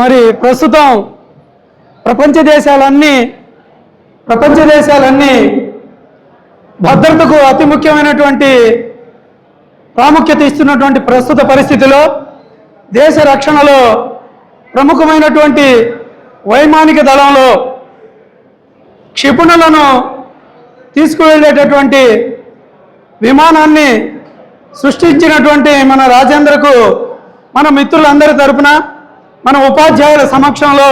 మరి ప్రస్తుతం ప్రపంచ దేశాలన్నీ ప్రపంచ దేశాలన్నీ భద్రతకు అతి ముఖ్యమైనటువంటి ప్రాముఖ్యత ఇస్తున్నటువంటి ప్రస్తుత పరిస్థితిలో దేశ రక్షణలో ప్రముఖమైనటువంటి వైమానిక దళంలో క్షిపణులను తీసుకువెళ్ళేటటువంటి విమానాన్ని సృష్టించినటువంటి మన రాజేంద్రకు మన మిత్రులందరి తరపున మన ఉపాధ్యాయుల సమక్షంలో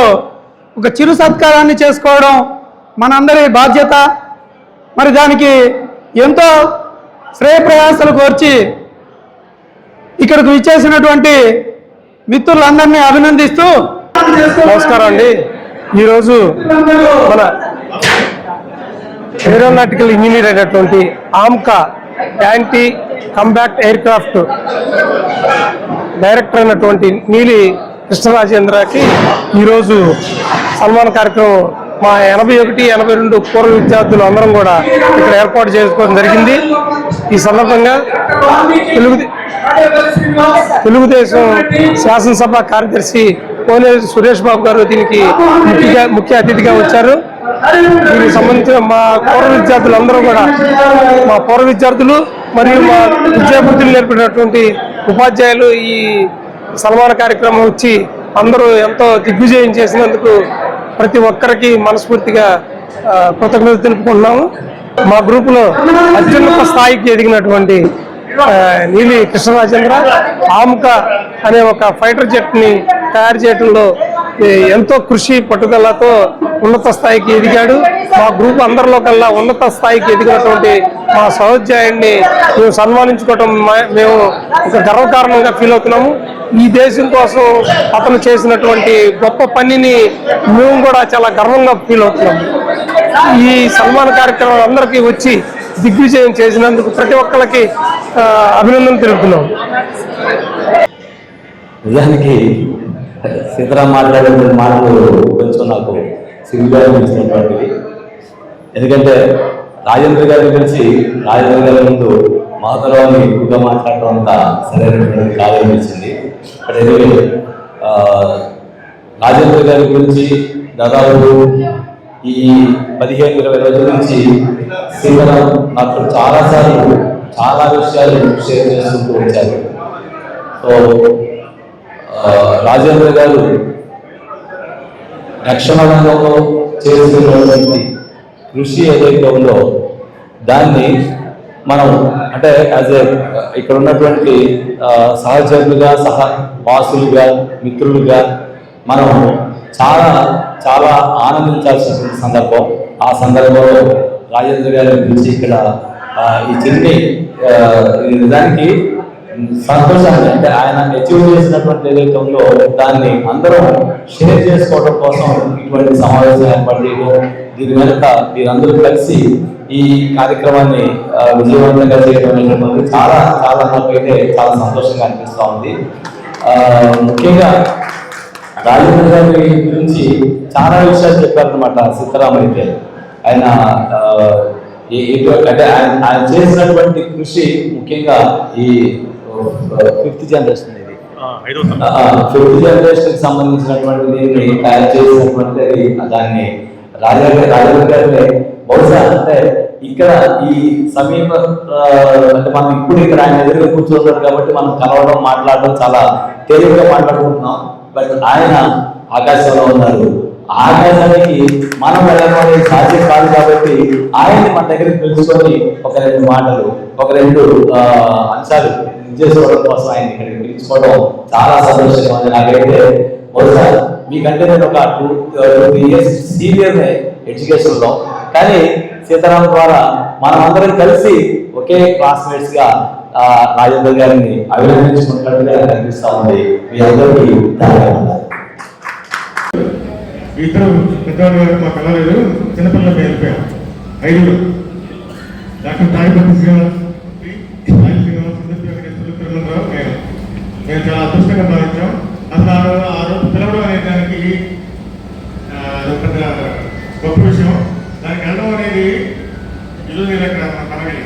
ఒక చిరు సత్కారాన్ని చేసుకోవడం మనందరి బాధ్యత. మరి దానికి ఎంతో శ్రేయ ప్రయాసాలు కోర్చి ఇక్కడికి విచ్చేసినటువంటి మిత్రులందరినీ అభినందిస్తూ నమస్కారం అండి. ఈరోజు మన ఏరోనాటికల్ ఇంజనీర్ అయినటువంటి AMCA anti combat aircraft director అయినటువంటి నీలి కృష్ణరాజేంద్రకి ఈరోజు సన్మాన కార్యక్రమం మా ఎనభై ఒకటి ఎనభై రెండు పూర్వ విద్యార్థులు అందరం కూడా ఇక్కడ ఏర్పాటు చేసుకోవడం జరిగింది. ఈ సందర్భంగా తెలుగు తెలుగుదేశం శాసనసభ కార్యదర్శి పోనే సురేష్ బాబు గారు దీనికి ముఖ్య ముఖ్య అతిథిగా వచ్చారు. దీనికి సంబంధించిన మా పూర్వ విద్యార్థులందరూ కూడా మా పూర్వ విద్యార్థులు మరియు మా విద్యాబుద్ధులు నేర్పినటువంటి ఉపాధ్యాయులు ఈ సన్మాన కార్యక్రమం వచ్చి అందరూ ఎంతో దిగ్విజయం చేసినందుకు ప్రతి ఒక్కరికి మనస్ఫూర్తిగా కృతజ్ఞత కృతజ్ఞతలు తెలుపుకుంటున్నాము. మా గ్రూపులో అత్యున్నత స్థాయికి ఎదిగినటువంటి నీలి కృష్ణరాజేంద్ర ఆముక అనే ఒక ఫైటర్ జెట్ని తయారు చేయడంలో ఎంతో కృషి పట్టుదలతో ఉన్నత స్థాయికి ఎదిగాడు. మా గ్రూప్ అందరిలో కల్లా ఉన్నత స్థాయికి ఎదిగినటువంటి మా సహోద్యాయుడిని మేము సన్మానించుకోవటం మా- మేము ఒక గర్వకారణంగా ఫీల్ అవుతున్నాము. ఈ దేశం కోసం అతను చేసినటువంటి గొప్ప పనిని మేము కూడా చాలా గర్వంగా ఫీల్ అవుతున్నాము. ఈ సన్మాన కార్యక్రమం అందరికీ వచ్చి దిగ్విజయం చేసినందుకు ప్రతి ఒక్కరికి అభినందన తెలుపుతున్నాం నిజానికి సీతారాం మాట్లాడే మాటలు కొంచెం నాకు సిగ్గుగా అనిపించినటువంటివి ఎందుకంటే రాజేంద్ర గారి గురించి రాజేంద్ర గారి ముందు మహతరావుని ఎక్కువగా మాట్లాడటం అంత సరైనటువంటిది కాదనిపించింది. బట్ ఎనివే రాజేంద్ర గారి గురించి దాదాపు ఈ పదిహేను ఇరవై రోజుల నుంచి సీతారాం నాకు చాలాసార్లు చాలా విషయాలు షేర్ చేసుకుంటూ వచ్చారు. సో రాజేంద్ర గారు రక్షణ రంగంలో చేస్తున్నటువంటి కృషి ఏదైతే ఉందో దాన్ని మనం అంటే యాజ్ ఏ ఇక్కడ ఉన్నటువంటి సహచరులుగా సహ వాసులుగా మిత్రులుగా మనం చాలా చాలా ఆనందించాల్సినటువంటి సందర్భం. ఆ సందర్భంలో రాజేంద్ర గారి గురించి ఇక్కడ ఈ చిన్ని నిజానికి సంతోషాన్ని అంటే ఆయన అచీవ్ చేసినటువంటి ఏదైతే ఉందో దాన్ని అందరం షేర్ చేసుకోవడం కోసం ఇటువంటి సమావేశం ఏర్పాటు చేయడం దీని వెనుక మీరందరూ కలిసి ఈ కార్యక్రమాన్ని విజయవంతంగా చేయడం అనేటువంటిది చాలా చాలా నాకైతే చాలా సంతోషంగా అనిపిస్తూ ఉంది. ఆ, ముఖ్యంగా రాజేంద్ర గారి గురించి చాలా విషయాలు చెప్పారనమాట సీతారాం అయితే. ఆయన ఈ- అంటే ఆయన ఆయన చేసినటువంటి కృషి ముఖ్యంగా ఈ ఫిఫ్త్ జనరేషన్ ఇది. ఫిఫ్త్ జనరేషన్కి సంబంధించినటువంటి దీన్ని తయారు చేసినటువంటి దాన్ని రాజేంద్ర రాజేంద్ర గారి బహుశా అంటే ఇక్కడ ఈ సమీప అంటే మనం ఇప్పుడు ఇక్కడ ఆయన ఎదురుగా కూర్చుంటారు కాబట్టి మనం కలవడం మాట్లాడడం చాలా తేలిగ్గా మాట్లాడుకుంటున్నాం. బట్ ఆయన ఆకాశంలో ఉన్నారు. ఆకాశానికి మనం వెళ్ళడం సాధ్యం కాదు కాబట్టి ఆయన్ని మన దగ్గరికి పిలుచుకొని ఒక రెండు మాటలు ఒక రెండు ఆ, అంశాలు చేసుకోవడం కోసం ఆయన ఇక్కడికి పిలుచుకోవడం చాలా సంతోషంగా ఉంది. నాకైతే బహుశా మీకంటే నేను ఒక టూ త్రీ ఇయర్స్ సీనియర్ ఎడ్యుకేషన్లో కానీ సీతారాం ద్వారా మనం అందరం కలిసి ఒకే క్లాస్మేట్స్గా రాజేంద్ర గారిని అభినందించుకున్నట్టుగా కనిపిస్తా ఉంది. మీ అందరికీ ధన్యవాదాలు. ఇద్దరు పెద్దవాళ్ళు గారు మా పిల్లలు చిన్నపిల్లలు వెళ్ళిపోయాం ఐదుగురు. డాక్టర్ తాడిపత్రి మేము చాలా అదృష్టంగా భావించాం. అసలు ఆ రోజు ఆ రోజు పిలవడం అనే దానికి పెద్ద గొప్ప విషయం. దానికి వెళ్ళడం అనేది ఇల్లు నేను అక్కడ కనగలి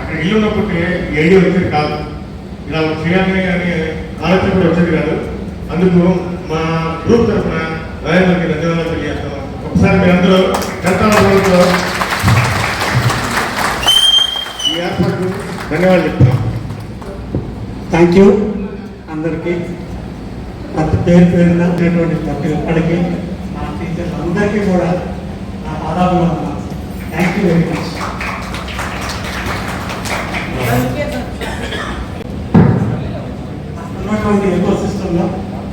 అక్కడ ఇల్లు ఉన్నప్పుడు ఈ ఐడియా వచ్చేది కాదు. ఇలా చేయాలి అని ఆలోచన కూడా వచ్చేది కాదు. అందుకు మా గ్రూప్ తరఫున రాయలకి ధన్యవాదాలు తెలియజేస్తాం. ఒకసారి మీ అందరూ కర్తావాళ్ళతో ఈ ఏర్పాటు ధన్యవాదాలు చెప్తాం థ్యాంక్ యూ అందరికీ ప్రతి పేరు పేరున ఉన్నటువంటి ప్రతి ఒక్కరికి మా టీచర్స్ అందరికీ కూడా నా పాదాలు థ్యాంక్ యూ వెరీ మచ్ ఉన్నటువంటి ఎకో సిస్టంలో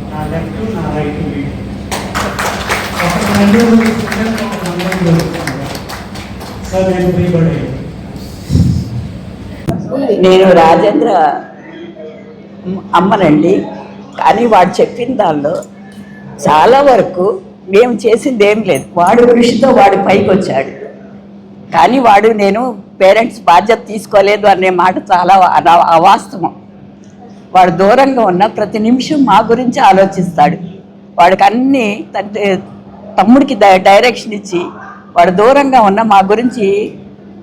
నా లెఫ్ట్ నా రైట్ ఒక సార్ నేను ప్రియపడే నేను రాజేంద్ర అమ్మనండి. కానీ వాడు చెప్పిన దానిలో చాలా వరకు మేము చేసింది ఏం లేదు. వాడు కృషితో వాడు పైకి వచ్చాడు కానీ వాడు నేను పేరెంట్స్ బాధ్యత తీసుకోలేదు అనే మాట చాలా అవాస్తవం. వాడు దూరంగా ఉన్న ప్రతి నిమిషం మా గురించి ఆలోచిస్తాడు. వాడికి అన్ని తండ్రి తమ్ముడికి డైరెక్షన్ ఇచ్చి వాడు దూరంగా ఉన్న మా గురించి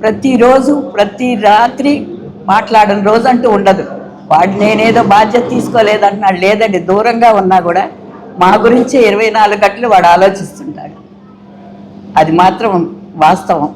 ప్రతిరోజు ప్రతి రాత్రి మాట్లాడిన రోజు అంటూ ఉండదు. వాడు నేనేదో బాధ్యత తీసుకోలేదంటున్నాడు. లేదండి దూరంగా ఉన్నా కూడా మా గురించి ఇరవై నాలుగు గంటలు వాడు ఆలోచిస్తుంటాడు. అది మాత్రం వాస్తవం.